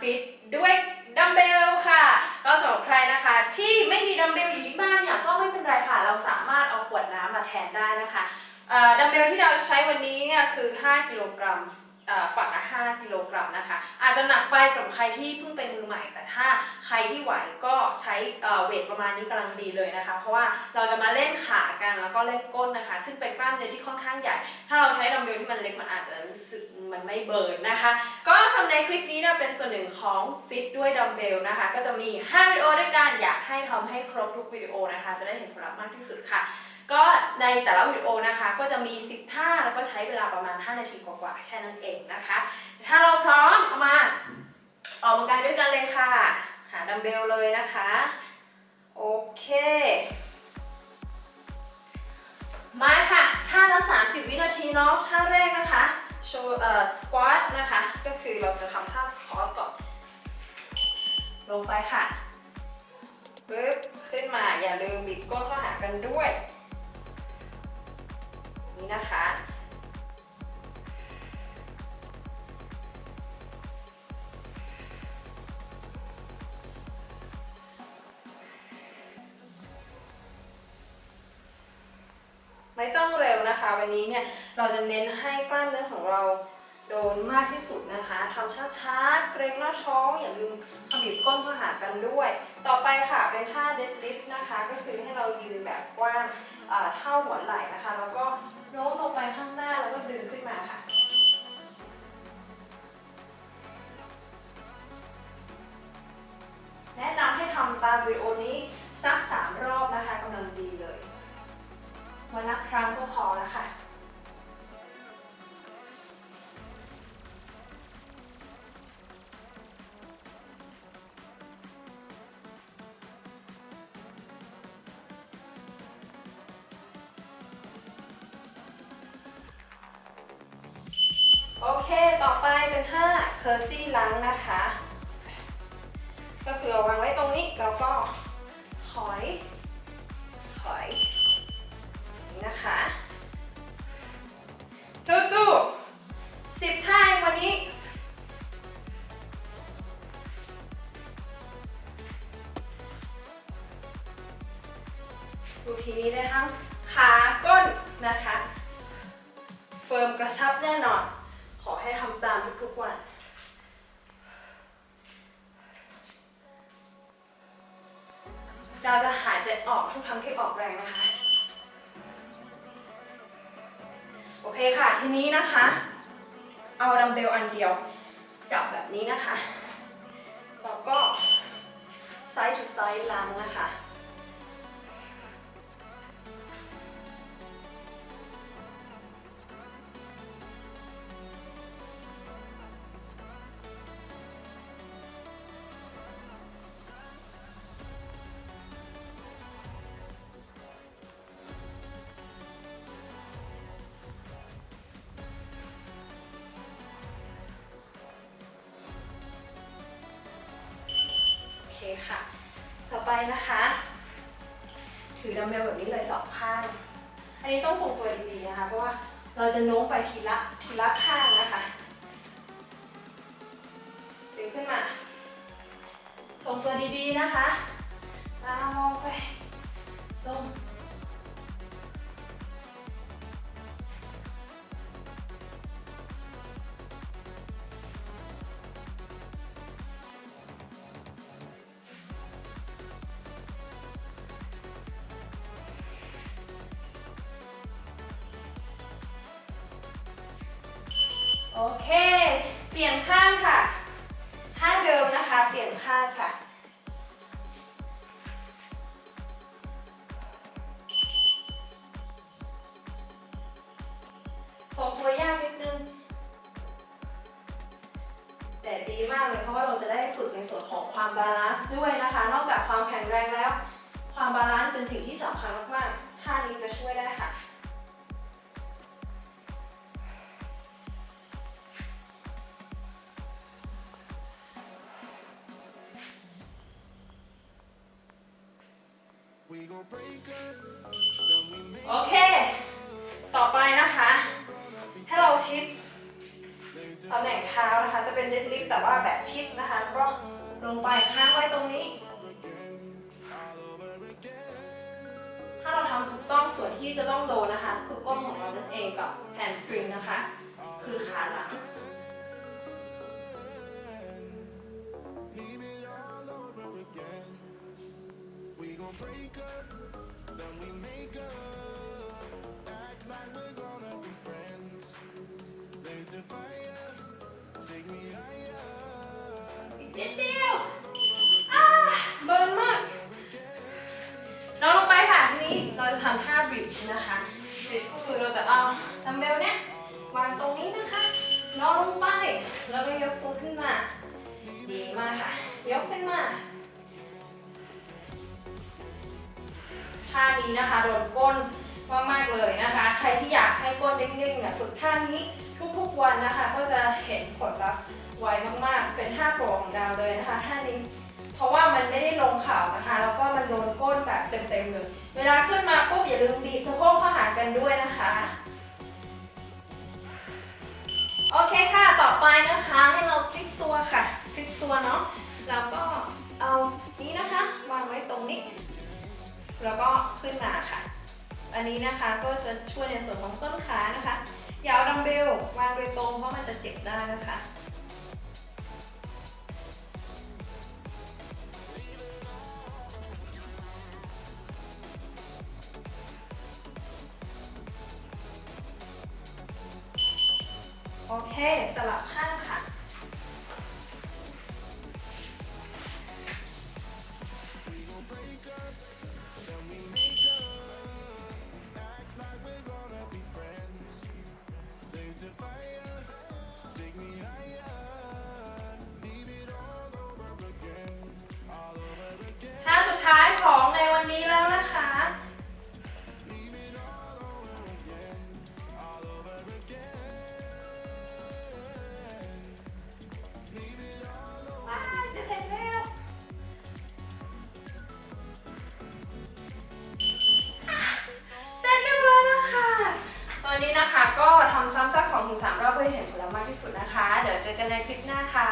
ฟิตด้วยดัมเบลค่ะ ก็สำหรับใครนะคะที่ไม่มีดัมเบลอยู่ที่บ้านเนี่ยก็ไม่เป็นไรค่ะ เราสามารถเอาขวดน้ำมาแทนได้นะคะดัมเบลที่เราใช้วันนี้เนี่ยคือ 5 กิโลกรัมฝั่งละ5กิโลกรัมนะคะ อาจจะหนักไปสำหรับใครที่เพิ่งเป็นมือใหม่ แต่ถ้าใครที่ไหวก็ใช้เเวทประมาณนี้กำลังดีเลยนะคะ เพราะว่าเราจะมาเล่นขากันแล้วก็เล่นก้นนะคะ ซึ่งเป็นกล้ามเนื้อที่ค่อนข้างใหญ่ ถ้าเราใช้ดัมเบลที่มันเล็กมันอาจจะรู้สึกมันไม่เบิร์นนะคะ ทำในคลิปนี้นี่ยเป็นส่วนหนึ่งของฟิตด้วยดัมเบลนะคะ ก็จะมี 5 วิดีโอด้วยกัน อยากให้ทำให้ครบทุกวิดีโอนะคะ จะได้เห็นผลลัพธ์มากที่สุดค่ะ ก็ในแต่ละวิดีโอนะคะ ก็จะมี 10 ท่า แล้วก็ใช้เวลาประมาณ 5 นาทีกว่าๆ แค่นั้นเองนะคะ ถ้าเราพร้อมเอามาออกกำลังกายด้วยกันเลยค่ะ หาดัมเบลเลยนะคะ โอเค มาค่ะท่าละ 30 วินาทีเนาะท่าแรกนะคะ โชว์เอ่อสควอตนะคะ ก็คือเราจะทำท่าสควอตก่อน ลงไปค่ะปึ๊บขึ้นมาอย่าลืมบิดก้นเข้าหากันด้วย นี่นะคะ ไม่ต้องเร็วนะคะ วันนี้เนี่ยเราจะเน้นให้กล้ามเนื้อของเราโดนมากที่สุดนะคะทำช้าๆ เกรงหน้าท้อง อย่าลืมขมิบก้นเข้าหากันด้วย ต่อไปค่ะเป็นท่าเดดลิฟต์นะคะ ก็คือให้เรายืนแบบกว้างเอ่อเท่าหัวไหล่นะคะ แล้วก็โน้มลงไปข้างหน้า เคต่อไปเป็นท่าเคอร์ซี่ลังนะคะ ก็คือเอาวางไว้ตรงนี้แล้วก็ถอยถอยนี่นะคะสู้ๆสิบท่าวันนี้ดูทีนี้ได้ทั้งขาก้นนะคะ เฟิร์มกระชับแน่นอน ขอให้ทำตามทุกๆวันเราจะหายใจออกทุกครั้งที่ออกแรงนะคะ โอเคค่ะ ทีนี้นะคะ เอาดัมเบลอันเดียว จับแบบนี้นะคะ แล้วก็ไซด์ทูไซด์ล้างนะคะ นะคะ ถือดัมเบลแบบนี้เลยสองข้าง อันนี้ต้องทรงตัวดีๆนะคะ เพราะว่าเราจะโน้มไปทีละทีละข้างนะคะดึงขึ้นมาทรงตัวดีๆนะคะตามองไปลง โอเค เปลี่ยนข้างค่ะท่างเดิมนะคะ เปลี่ยนข้างค่ะทรงตัวยากนิดนึง แต่ดีมากเลยเพราะว่าเราจะได้ฝึกในส่วนของความบาลานซ์ด้วยนะคะ นอกจากความแข็งแรงแล้ว ความบาลานซ์เป็นสิ่งที่สำคัญมากๆท่านี้จะช่วยได้ค่ะ โอเค ต่อไปนะคะ ให้เราชิดตำแหน่งเท้านะคะ จะเป็นเดดลิฟต์แต่ว่าแบบชิดนะคะแล้วก็ลงไปค้างไว้ตรงนี้ ถ้าเราทำถูกต้องส่วนที่จะต้องโดนนะคะ คือก้นของเรานั่นเองกับแฮมสตริงนะคะ คือขาหลัง gon' break up, then we make up. Act like we're gonna be friends. There's the fire, take me higher. อีกนิดเดียวอ่าเบิร์นมากนอนลงไปค่ะทีนี้เราจะทำท่าบริดจ์นะคะบริดจ์ก็คือเราจะเอาดัมเบลเนี้ยวางตรงนี้นะคะน้อนลงไป แล้วก็ยกตัวขึ้นมา ดีมากค่ะ ยกขึ้นมา ท่านี้นะคะโดนก้นมากๆเลยนะคะ ใครที่อยากให้ก้นเด้งๆเนี่ยฝึกท่านี้ทุกๆวันนะคะ ก็จะเห็นผลลัพธ์ไวมากๆ เป็นท่าโปรของดาวเลยนะคะท่านี้เพราะว่ามันไม่ได้ลงเข่านะคะ แล้วก็มันโดนก้นแบบเต็มๆเลยเวลาขึ้นมาปุ๊บอย่าลืมบีบสะโพกเข้าหากันด้วยนะคะโอเคค่ะ ต่อไปนะคะให้เราพลิกตัวค่ะ พลิกตัวเนาะ แล้วก็เอา อันนี้นะคะก็จะช่วยในส่วนของต้นขานะคะอย่าเอาดัมเบลวางโดยตรงเพราะมันจะเจ็บได้นะคะโอเค สลับข้าง จอกันในคลิปหน้าค่ะ